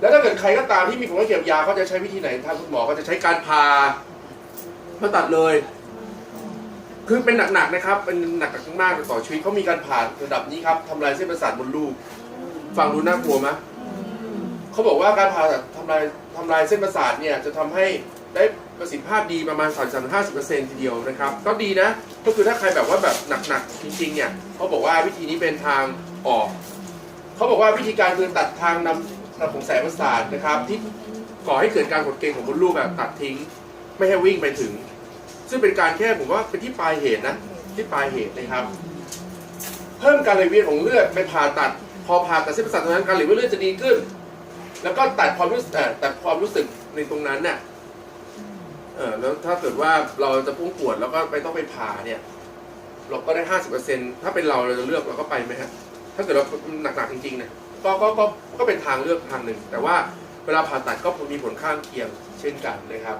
แล้วถ้าเกิดใครก็ตามที่มีผลข้างเคียงกับยาเขาจะใช้วิธีไหนทางคุณหมอก็จะใช้การผ่าผ่าตัดเลย คือเป็นหนักๆนะครับ เป็นหนักมากๆต่อชีวิตเขามีการผ่าระดับนี้ครับทำลายเส้นประสาทบนลูกฟังดูน่ากลัวไหมเขาบอกว่าการผ่าตัดทำลายทำลายเส้นประสาทเนี่ยจะทำให้ได้ประสิทธิภาพดีประมาณ3 5 0ทีเดียวนะครับ ก็ดีนะ ก็คือถ้าใครแบบว่าแบบหนักๆจริงๆเนี่ยเขาบอกว่าวิธีนี้เป็นทางออก เขาบอกว่าวิธีการคือตัดทางนำ นำของแสงประสาทนะครับ ที่ก่อให้เกิดการกดเกรงของมดลูกแบบตัดทิ้ง ไม่ให้วิ่งไปถึง ซึ่งเป็นการแค่ผมว่าเป็นที่ปลายเหตุนะที่ปลายเหตุนะครับ เพิ่มการไหลเวียนของเลือดไปผ่าตัด พอผ่าตัดเส้นประสาทตรงนั้นการไหลเวียนเลือดจะดีขึ้น แล้วก็ตัดความรู้สึกเอ่อตัดความรู้สึกในตรงนั้นน่ะเออแล้วถ้าเกิดว่าเราจะพุ่งปวดแล้วก็ไปต้องไปผ่าเนี่ย เราก็ได้ห้าสิบเปอร์เซ็นถ้าเป็นเราเราจะเลือกเราก็ไปไหมฮะถ้าเกิดเราหนักๆจริงๆเนี่ย ก็ก็ก็ก็เป็นทางเลือกทางหนึ่ง แต่ว่าเวลาผ่าตัดก็มีผลข้างเคียงเช่นกันนะครับ